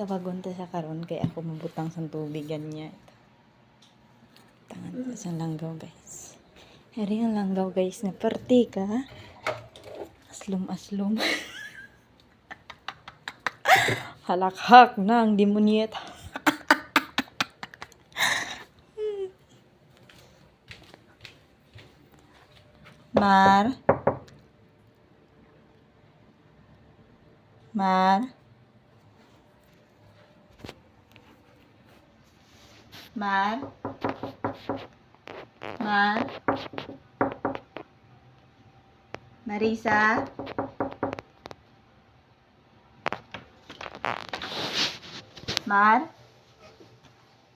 Tawagon ta sa karon kay ako mabutang sa tubig ganyan. Tangan ta sa langgaw guys. Hari ang langgaw guys na perti ka. Aslum aslum. Halakhak na ang demonyet. Mar. Mar. Mar. Mar. Marisa. Mar.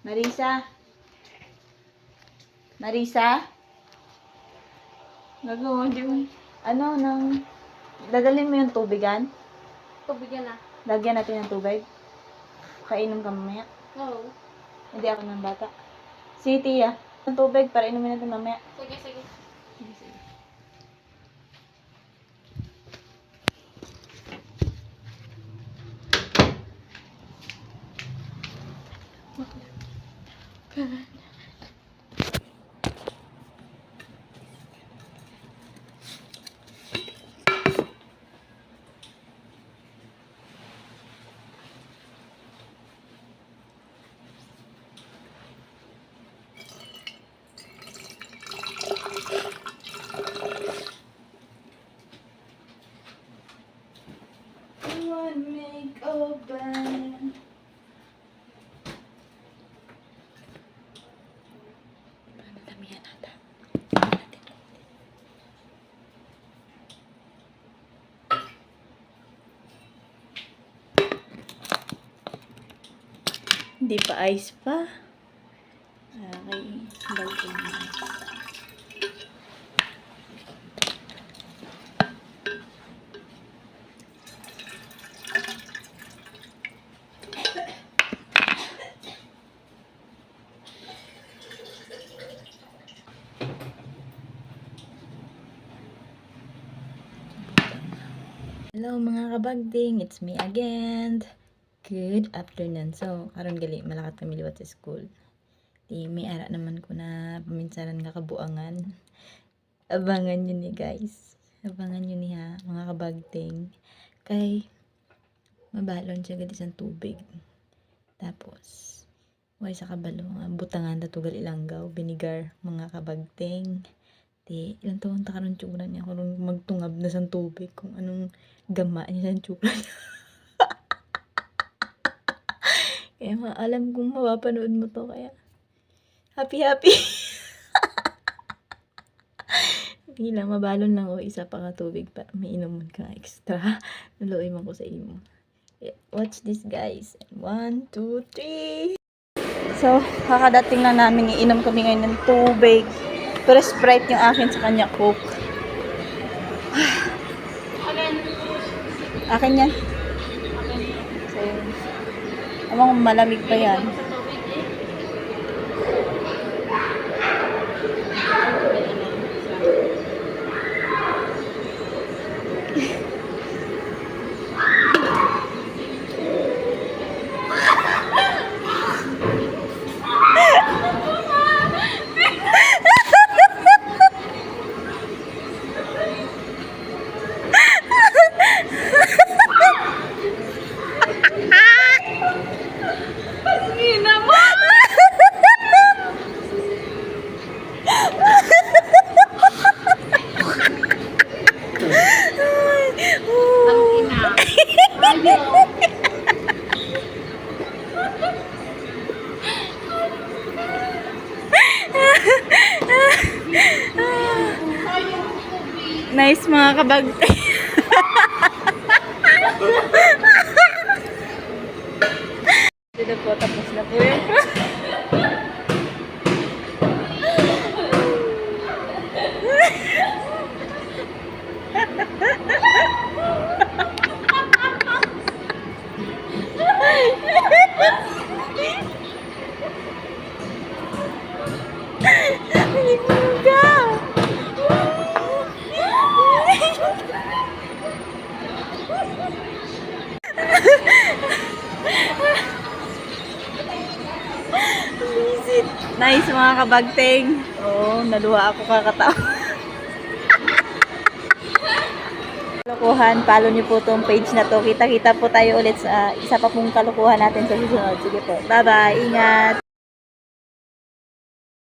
Marisa. Marisa. Gagawin mo. Ano, nang... Dadalhin mo yung tubigan? Tubigyan na. Lagyan natin ng tubig. Kainom ka mamaya. Oo. Hindi ako ng bata. Si Tia, ng tubig para inumin natin mamaya. Sige, sige. One make open. Natin? Hindi pa ice pa. Okay, na. Hello mga kabagding, it's me again. Good afternoon. So, karon gali malakat kami liwat sa school. Di may ara naman ko na paminsanan nga kabuangan. Abangan nyo ni guys. Abangan nyo ni ha, mga kabagding. Kay mabalon siya gali sa tubig. Tapos, way sa kabalo, nga, butangan na tugal ilanggaw, binigar, mga kabagding. Di, ilang taon ta karon tsura niya karon magtungab na sa tubig kung anong gama niya sa tsura niya. kaya ma, alam kong mapapanood mo to kaya happy happy. Hindi lang, mabalon lang o isa pa ka tubig para may inuman ka extra. Naluoy man ko sa imo. Yeah, Watch this guys. One, two, three. So, kakadating lang namin iinom kami ngayon ng tubig. Pero Sprite yung akin sa kanya Coke. Akin yan. So. Amang malamig pa yan. Sa tubig eh. Ina mo! Ang ina. Ayaw. Nice mga kabag. Dito po, tapos na po. Nice mga kabagting. Oo, naluha ako kakatawa. Kalukuhan, follow niyo po tong page na to. Kita-kita po tayo ulit sa isa pa pong kalukuhan natin sa susunod. Sige po. Bye-bye. Ingat.